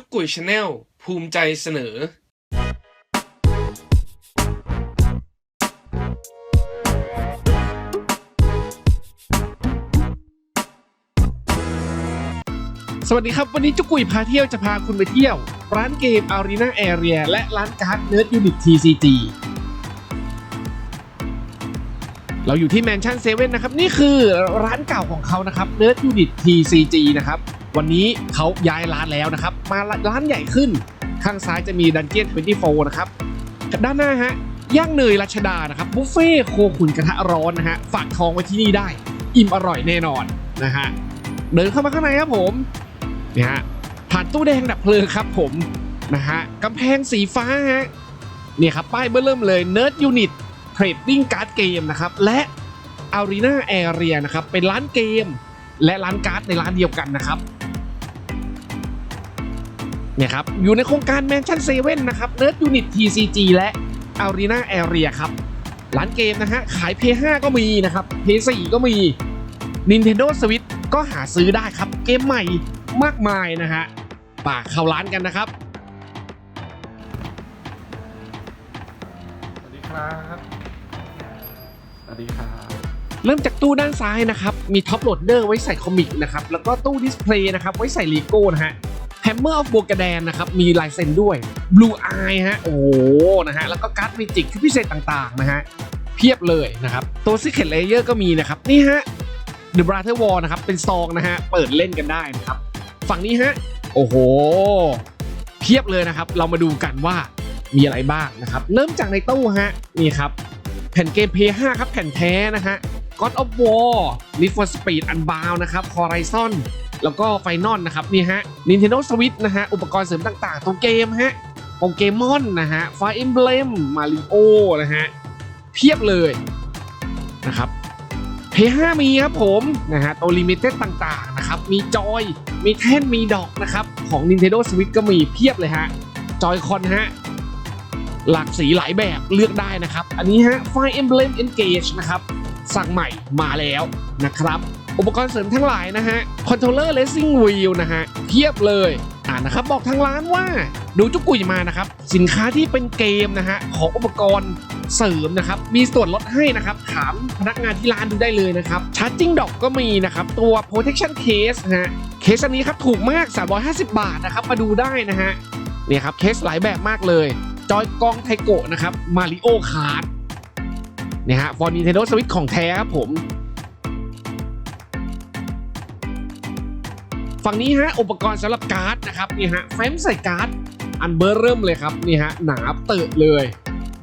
จุกกุยชาแนลภูมิใจเสนอ สวัสดีครับ วันนี้จุกกุยพาเที่ยวจะพาคุณไปเที่ยว ร้านเกม Arena Area และร้านการ์ด Nerd Unit TCG เราอยู่ที่แมนชั่นเซเว่นนะครับ นี่คือร้านเก่าของเขานะครับ Nerd Unit TCG นะครับ วันนี้เขาย้ายร้านแล้วนะครับ มาร้านใหญ่ขึ้น ข้างซ้ายจะมีดันเจียน24นะครับ ด้านหน้าฮะย่างเนยรัชดานะครับบุฟเฟ่โคขุนกระทะร้อนนะฮะฝากทองไว้ที่นี่ได้ อิ่มอร่อยแน่นอนนะฮะเดินเข้ามาข้างในครับผมนี่ฮะผ่านตู้แดงดับเพลิงครับผมนะฮะกำแพงสีฟ้าฮะเนี่ยครับป้ายเบื้อเริ่มเลย Nerd Unit Trading Card Game นะครับและ Arena Area นะครับเป็นร้านเกม และร้านการ์ดในร้านเดียวกันนะครับ เนี่ยครับอยู่ในโครงการ Mansion 7นะครับ Nerd Unit TCG และ Arena Area ครับร้านเกมนะฮะขาย P5 ก็มีนะครับ P4 ก็มี Nintendo Switch ก็หาซื้อได้ครับเกมใหม่มากมายนะฮะป่าเข้าร้านกันนะครับ สวัสดีครับ สวัสดีครับ เริ่มจากตู้ด้านซ้ายนะครับ มีท็อปโหลดเดอร์ไว้ใส่คอมิกนะครับ แล้วก็ตู้ดิสเพลย์นะครับ ไว้ใส่ลีโก้นะฮะ Hammer of b o g a d a n นะครับ มีลายเซ็นด้วย Blue Eye ฮะ โอ้โหนะฮะ แล้วก็การ์ดเมจิกที่พิเศษต่างๆนะฮะ เพียบเลยนะครับ ตัว Secret Layer ก็มีนะครับ นี่ฮะ The Brother War นะครับ เป็นซองนะฮะ เปิดเล่นกันได้นะครับ ฝั่งนี้ฮะ โอ้โห เพียบเลยนะครับ เรามาดูกันว่ามีอะไรบ้างนะครับ เริ่มจากในตู้ฮะ นี่ครับ แผ่นเกม P5 ครับ แผ่นแท้นะฮะ God of War Need for Speed Unbound นะครับ Horizon แล้วก็ Final นะครับนี่ฮะ Nintendo Switch นะฮะ อุปกรณ์เสริมต่างๆ ตัวเกมฮะโปเกมอนนะฮะ Fire Emblem Mario นะฮะ เพียบเลยนะครับ P5 มีครับผมนะฮะตัว Limited ต่างๆนะครับมีจอยมีแท่นมีดอกนะครับ ของ Nintendo Switch ก็มีเพียบเลยฮะจอยคอนฮะหลากสีหลายแบบเลือกได้นะครับ อันนี้ฮะ Fire Emblem Engage นะครับ สั่งใหม่มาแล้วนะครับ อุปกรณ์เสริมทั้งหลายนะฮะ Controller Racing Wheel นะฮะเพียบเลยอ่านะครับบอกทางร้านว่าดูจุกกุยมานะครับ สินค้าที่เป็นเกมนะฮะของอุปกรณ์เสริมนะครับ มีส่วนลดให้นะครับ ถามพนักงานที่ร้านดูได้เลยนะครับ Charging Dock ก็มีนะครับ ตัว Protection Case นะฮะเคสอันนี้ครับถูกมาก 350 บาทนะครับ มาดูได้นะฮะเนี่ยครับเคสหลายแบบมากเลย จอยกองไทโกะนะครับมาริโอคาร์ดเนี่ยฮะ for Nintendo Switch ของแท้ครับผม ฝั่งนี้ฮะอุปกรณ์สำหรับการ์ดนะครับนี่ฮะแฟ้มใส่การ์ดอันเบอร์เริ่มเลยครับนี่ฮะหนาเติบเลย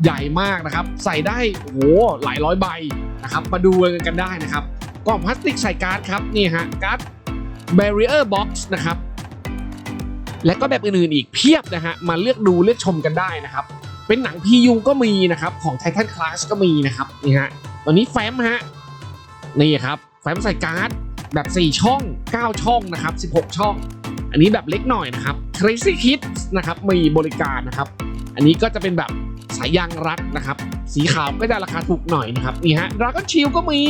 ใหญ่มากนะครับ ใส่ได้โอ้โหหลายร้อยใบนะครับมาดูกันได้นะครับกล่องพลาสติกใส่การ์ดครับนี่ฮะการ์ด barrier box นะครับและก็แบบอื่นๆอีกเพียบนะฮะมาเลือกดูเลือกชมกันได้นะครับ เป็นหนัง PU ก็มีนะครับของ Titan Class ก็มีนะครับนี่ฮะตอนนี้แฟ้มฮะนี่ครับแฟ้มใส่การ์ด แบบ 4 ช่อง 9 ช่องนะครับ 16 ช่อง อันนี้แบบเล็กหน่อยนะครับ Crazy Kids นะครับมีบริการนะครับ อันนี้ก็จะเป็นแบบสายยางรัดนะครับ สีขาวก็จะราคาถูกหน่อยนะครับนี่ฮะ Dragon Shield ก็มี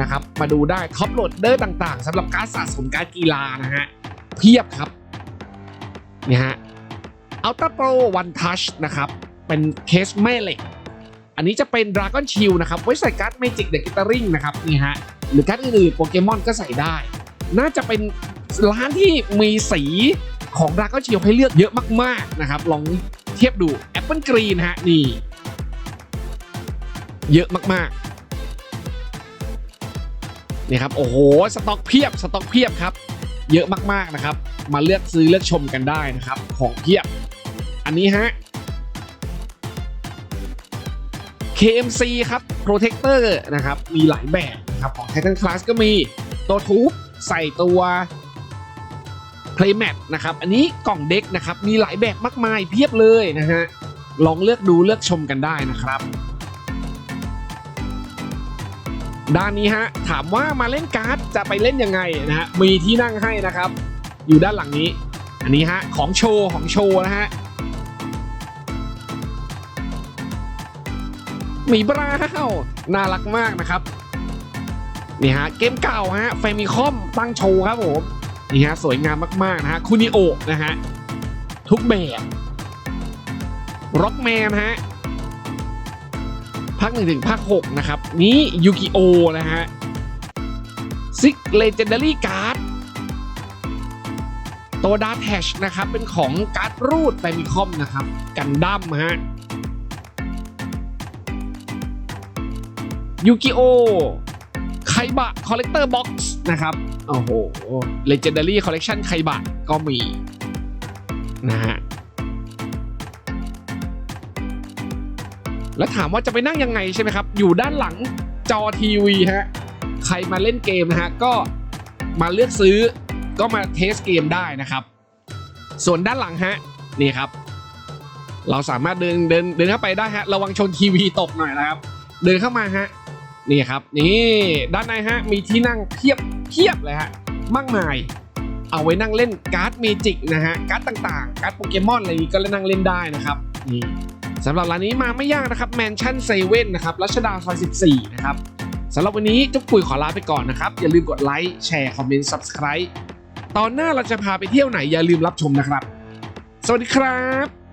นะครับมาดูได้ท็อปโหลดเดอร์ต่างๆสำหรับการสะสมการกีฬานะฮะเพียบครับนี่ฮะ Ultra Pro One Touch นะครับเป็นเคสแม่เหล็ก อันนี้จะเป็น Dragon Shield นะครับไว้ใส่การ์ด Magic the Gathering นะครับนี่ฮะ หรือการ์ดอื่นๆโปเกมอนก็ใส่ได้ น่าจะเป็นร้านที่มีสีของ Dragon Shield ให้เลือกเยอะมากๆนะครับ ลองเทียบดู Apple Green ฮะนี่ เยอะมากๆนี่ครับโอ้โหสต็อกเพียบสต็อกเพียบครับ เยอะมากๆนะครับ มาเลือกซื้อเลือกชมกันได้นะครับ ของเพียบ อันนี้ฮะ KMC ครับ Protector นะครับ มีหลายแบบนะครับ ของ Titan Class ก็มีตัวทูบใส่ตัว Playmat นะครับ อันนี้กล่องเด็กนะครับ มีหลายแบบมากมายเพียบเลยนะฮะ ลองเลือกดูเลือกชมกันได้นะครับ ด้านนี้ฮะ ถามว่ามาเล่นการ์ดจะไปเล่นยังไงนะฮะ มีที่นั่งให้นะครับ อยู่ด้านหลังนี้ อันนี้ฮะ ของโชว์ของโชว์นะฮะ หมีบราวน่ารักมากนะครับนี่ฮะเกมเก่าฮะแฟมิคอมตั้งโชว์ครับผมนี่ฮะสวยงามมากๆนะฮะคุนิโอนะฮะทุกแบบร็อกแมนฮะภาคหนึ่งถึงภาคหกนะครับ นี้ยูกิโอนะฮะซิกเลเจนดารี่การ์ดตัวดาร์แทชนะครับ เป็นของการ์ดรูดแฟมิคอมนะครับ กันดั้มฮะ ยูกิโอไคบะคอลเลกเตอร์บ็อกซ์นะครับ โอ้โห Legendary Collection ไคบะก็มีนะฮะแล้วถามว่าจะไปนั่งยังไงใช่ไหมครับ อยู่ด้านหลังจอทีวีฮะ ใครมาเล่นเกมนะฮะ ก็มาเลือกซื้อก็มาเทสเกมได้นะครับ ส่วนด้านหลังฮะ นี่ครับ เราสามารถเดินเดินเดินเข้าไปได้ฮะ ระวังชนทีวีตกหน่อยนะครับ เดินเข้ามาฮะ นี่ครับนี่ด้านในฮะมีที่นั่งเพียบเพียบเลยฮะมากมาย เอาไว้นั่งเล่นการ์ดเมจิกนะฮะการ์ดต่างๆ การ์ดโปเกมอนอะไรนี้ก็นั่งเล่นได้นะครับนี่สำหรับร้านนี้มาไม่ยากนะครับแมนชั่นเซเว่นนะครับรัชดาซอย14 นะครับสำหรับวันนี้จุ๊กปุ๋ยขอลาไปก่อนนะครับ อย่าลืมกดไลค์แชร์คอมเมนต์ subscribe ตอนหน้าเราจะพาไปเที่ยวไหนอย่าลืมรับชมนะครับ สวัสดีครับ